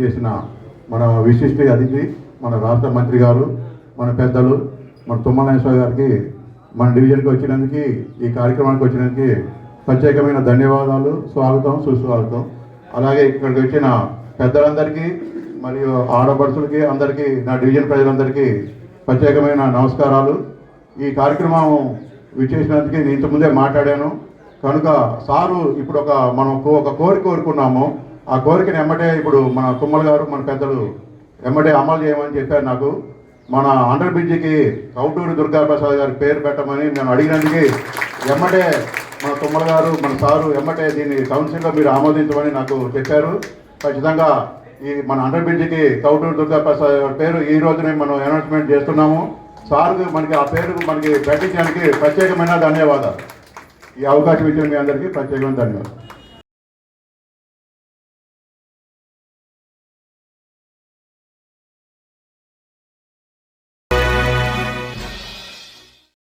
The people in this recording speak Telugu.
చేసిన మన విశిష్ట అతిథి మన రాష్ట్ర మంత్రి గారు మన పెద్దలు మన తుమ్మనేశ్వర గారికి మన డివిజన్కి వచ్చినందుకు ఈ కార్యక్రమానికి వచ్చినందుకు ప్రత్యేకమైన ధన్యవాదాలు. స్వాగతం సుస్వాగతం. అలాగే ఇక్కడికి వచ్చిన పెద్దలందరికీ మరియు ఆడపడుచులకి అందరికీ నా డివిజన్ ప్రజలందరికీ ప్రత్యేకమైన నమస్కారాలు. ఈ కార్యక్రమం విచ్చేసినందుకు నేను ఇంతకుముందే మాట్లాడాను. కనుక సారు ఇప్పుడు ఒక మనం ఒక కోరిక కోరుకున్నాము. ఆ కోరికను ఎమ్మటే ఇప్పుడు మన తుమ్మల గారు మన పెద్దలు ఎమ్మటే అమలు చేయమని చెప్పారు నాకు. మన అండర్ బ్రిడ్జికి కౌటూరు దుర్గాప్రసాద్ గారి పేరు పెట్టమని నేను అడిగినందుకు ఎమ్మటే మన తుమ్మల గారు మన సారు ఎమ్మటే దీన్ని కౌన్సిల్లో మీరు ఆమోదించమని నాకు చెప్పారు. ఖచ్చితంగా ఈ మన అండర్ బ్రిడ్జికి కౌటూరు దుర్గాప్రసాద్ గారి పేరు ఈ రోజునే మనం అనౌన్స్మెంట్ చేస్తున్నాము. సార్కు మనకి ఆ పేరు మనకి పెట్టించడానికి ప్రత్యేకమైన ధన్యవాదాలు. ఈ అవకాశం ఇచ్చిన మీ అందరికీ ప్రత్యేకమైన ధన్యవాదాలు.